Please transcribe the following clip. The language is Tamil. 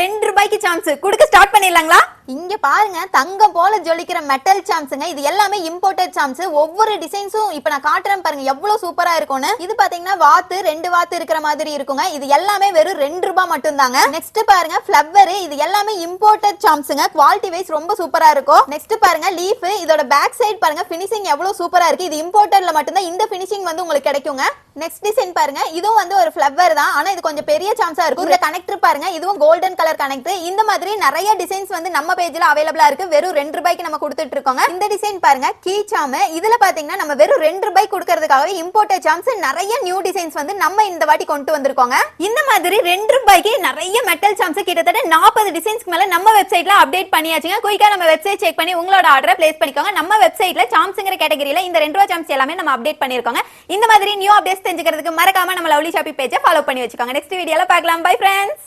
ரெண்டு ரூபாய்க்கு சான்ஸ் கொடுக்க ஸ்டார்ட் பண்ணிடலாங்களா? இங்க பாருங்க தங்கம் போல ஜொலிக்கிற மெட்டல் சாம்ஸுங்க இது எல்லாமே இம்போர்ட்டட் சாம்ஸ் ஒவ்வொரு டிசைன்ஸும் இப்ப நான் காட்டுறேன் பாருங்க எவ்வளவு சூப்பரா இருக்கும்னு. இது பாத்தீங்கன்னா வாத்து ரெண்டு வாத்து இருக்கிற மாதிரி இருக்குங்க. இது எல்லாமே வெறும் ரெண்டு ரூபாய் மட்டும் தாங்க நெக்ஸ்ட் பாருங்க ஃபிளவர் இது எல்லாமே இம்போர்ட்டட் சாம்ஸுங்க குவாலிட்டி வைஸ் ரொம்ப சூப்பரா இருக்கும். நெக்ஸ்ட் பாருங்க லீஃப் இதோட பேக் சைடு பாருங்க ஃபினிஷிங் எவ்வளவு சூப்பரா இருக்கு. இது இம்போர்ட்டட்ல மட்டும்தான் இந்த ஃபினிஷிங் வந்து உங்களுக்கு கிடைக்குங்க. நெக்ஸ்ட் டிசைன் பாருங்க இதுவும் வந்து ஒரு ஃபிளவர் தான். ஆனா இது கொஞ்சம் பெரிய சாம்ஸா இருக்கும். இந்த கனெக்டர் பாருங்க இதுவும் கோல்டன் கலர் கனெக்டர் இந்த மாதிரி நிறைய டிசைன்ஸ் வந்து நம்ம பேஜ்ல அவைலபிளா இருக்கு. வெறும் ரெண்டு ரூபாய்க்கு நம்ம கொடுத்துட்டு இருக்கோங்க. இந்த டிசைன் பாருங்க கீ சாம் இதுல பாத்தீங்கன்னா நம்ம வெறும் ரெண்டு ரூபாய்க்கு கொடுக்கறதுக்காகவே இம்போர்ட்டட் சாம்ஸ் நிறைய நியூ டிசைன்ஸ் வந்து நம்ம இந்த வாட்டி கொண்டு வந்திருக்கோங்க. இந்த மாதிரி ரெண்டு ரூபாய்க்கு நிறைய மெட்டல் சாம்ஸ் கிட்டத்தட்ட நாற்பது டிசைன்ஸ்க்கு மேல நம்ம வெப்சைட்ல அப்டேட் பண்ணியாச்சுங்க. குயிக்கா நம்ம வெப்சைட் செக் பண்ணி உங்களோட ஆர்டரை பிளேஸ் பண்ணிக்கோங்க. நம்ம வெப்சைட்ல சாம்ஸ்ங்கிற கேட்டகரியில இந்த ரெண்டு ரூபா சாம்ஸ் எல்லாமே நம்ம அப்டேட் பண்ணிருக்கோங்க இந்த மாதிரி நியூ அப்டேட்ஸ் தெரிஞ்சுக்கிறதுக்கு மறக்காம நம்ம லவ்லி ஷாப்பி பேஜை ஃபாலோ பண்ணி வச்சுக்கோங்க. நெக்ஸ்ட் வீடியோல பார்க்கலாம். Bye friends